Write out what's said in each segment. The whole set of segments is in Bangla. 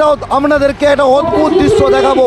একটা আপনাদেরকে একটা অদ্ভুত দৃশ্য দেখাবো।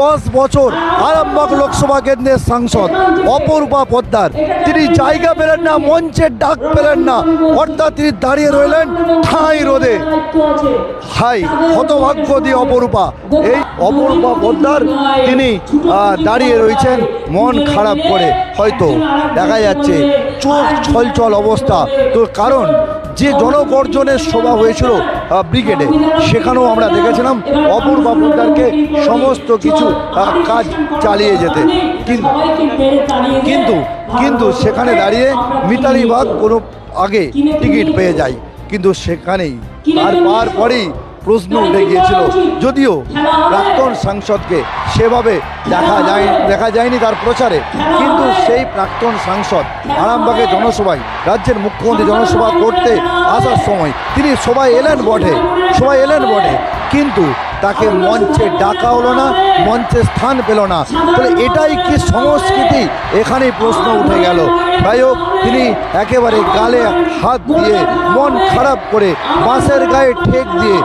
দশ বছর আরামবাগ লোকসভা কেন্দ্রের সাংসদ অপরূপা পদ্মার তিনি জায়গা পেলেন না, মঞ্চের ডাক পেলেন না। অর্থাৎ তিনি দাঁড়িয়ে রইলেন ঠাঁই রোদে। হাই, হতভাগ্য দিয়ে অপরূপা। এই অপরূপা পদ্মার তিনি দাঁড়িয়ে রয়েছেন মন খারাপ করে। হয়তো দেখা যাচ্ছে চোখ ছলছল অবস্থা। তো কারণ যে জনগর্জনের সভা হয়েছিল ব্রিগেডে, সেখানেও আমরা দেখেছিলাম অপূর্বা পোদ্দারকে সমস্ত কিছু কাজ চালিয়ে যেতে। কিন্তু কিন্তু সেখানে দাঁড়িয়ে মিতালি বাগ কোনো আগে টিকিট পেয়ে যায়। কিন্তু সেখানেই আর পার পরেই প্রশ্ন উঠে গিয়েছিল, যদিও প্রাক্তন সাংসদকে সেভাবে দেখা যায় দেখা যায়নি তার প্রচারে, কিন্তু সেই প্রাক্তন সাংসদ আরামবাগে জনসভায়, রাজ্যের মুখ্যমন্ত্রী জনসভা করতে আসার সময় তিনি সবাই এলেন বটে, সবাই এলেন বটে, কিন্তু তাকে মঞ্চে ডাকা হলো না, মঞ্চে স্থান পেল না। তাহলে এটাই কি সংস্কৃতি? এখানেই প্রশ্ন উঠে গেল। হোক তিনি একেবারে গালে হাত দিয়ে মন খারাপ করে বাঁশের গায়ে ঠেক দিয়ে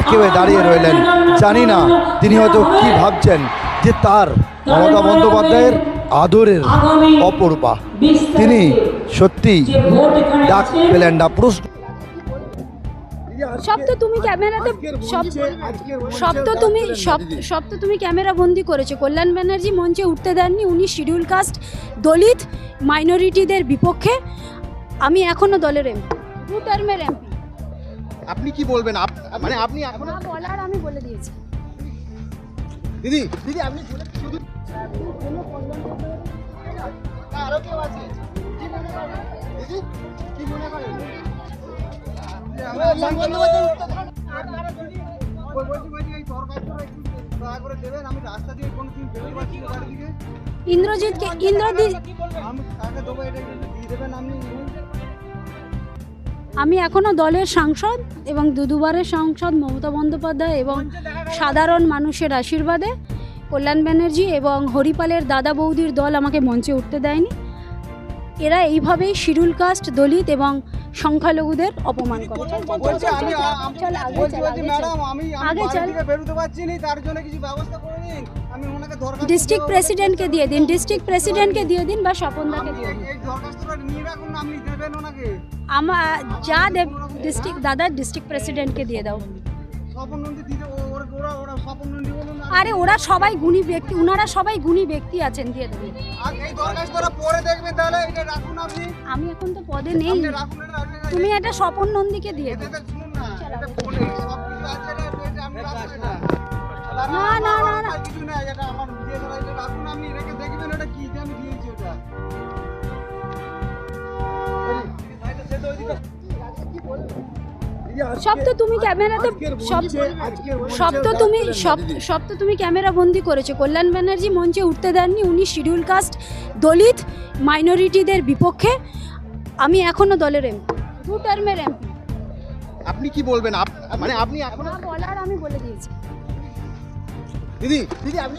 একেবারে দাঁড়িয়ে রইলেন। জানি না তিনি হয়তো কি ভাবছেন যে তার মমতা বন্দ্যোপাধ্যায়ের আদরের অপরূপা। তিনি সত্যি ডাক পেলেন না প্রশ্ন সব তো তুমি ক্যামেরাতে সব সব তো তুমি সব সব তো তুমি ক্যামেরা বন্দি করেছ। কল্যাণ ব্যানার্জি মঞ্চে উঠতে দেননি উনি শিডিউল কাস্ট দলিত মাইনরিটিদের বিপক্ষে। আমি এখনও দলের এমপি দু টার্মের এমপি আপনি কি বলবেন? মানে আপনি এখন বলার আমি বলে দিয়েছি। দিদি দিদি আপনি শুধু শুধু আরও কেউ আছে? কি মনে করেন? দিদি কি মনে করেন? ইন্দ্রজিৎকে ইন্দ্রজিৎ আমি কাকে দেবো এটা একটু দিয়ে দেবেন আপনি আমি এখনও দলের সাংসদ এবং দু দুবারের সাংসদ মমতা বন্দ্যোপাধ্যায় এবং সাধারণ মানুষের আশীর্বাদে কল্যাণ ব্যানার্জি এবং হরিপালের দাদা বৌদির দল আমাকে মঞ্চে উঠতে দেয়নি। এরা এইভাবেই শিডিউল কাস্ট দলিত এবং সংখ্যালঘুদের অপমান করে। আগে চল, ডিস্ট্রিক্ট প্রেসিডেন্টকে দিয়ে দিন ডিস্ট্রিক্ট প্রেসিডেন্টকে দিয়ে দিন বা স্বপনদাকে দিয়ে দিন। আমার যা দেব ডিস্ট্রিক্ট দাদা ডিস্ট্রিক্ট প্রেসিডেন্টকে দিয়ে দাও। আরে ওরা সবাই গুণী ব্যক্তি ওনারা সবাই গুণী ব্যক্তি আছেন দিয়ে দেবেন এটা আমি এখন তো পদে নেই। তুমি এটা স্বপন নন্দীকে দিয়ে দেবে না এটা ফোনে সব কিছু আছে এটা এটা আপনি রাখুন এটা না, না, না, সব তো তুমি ক্যামেরাতে সব সব তো তুমি সব সব তো তুমি ক্যামেরা বন্দি করেছ। কল্যাণ ব্যানার্জি মঞ্চে উঠতে দেননি উনি শিডিউল কাস্ট দলিত মাইনরিটিদের বিপক্ষে। আমি এখনও দলের এমপি দু টার্মের এমপি আপনি কি বলবেন? মানে আপনি এখন বলার আমি বলে দিয়েছি। দিদি দিদি আপনি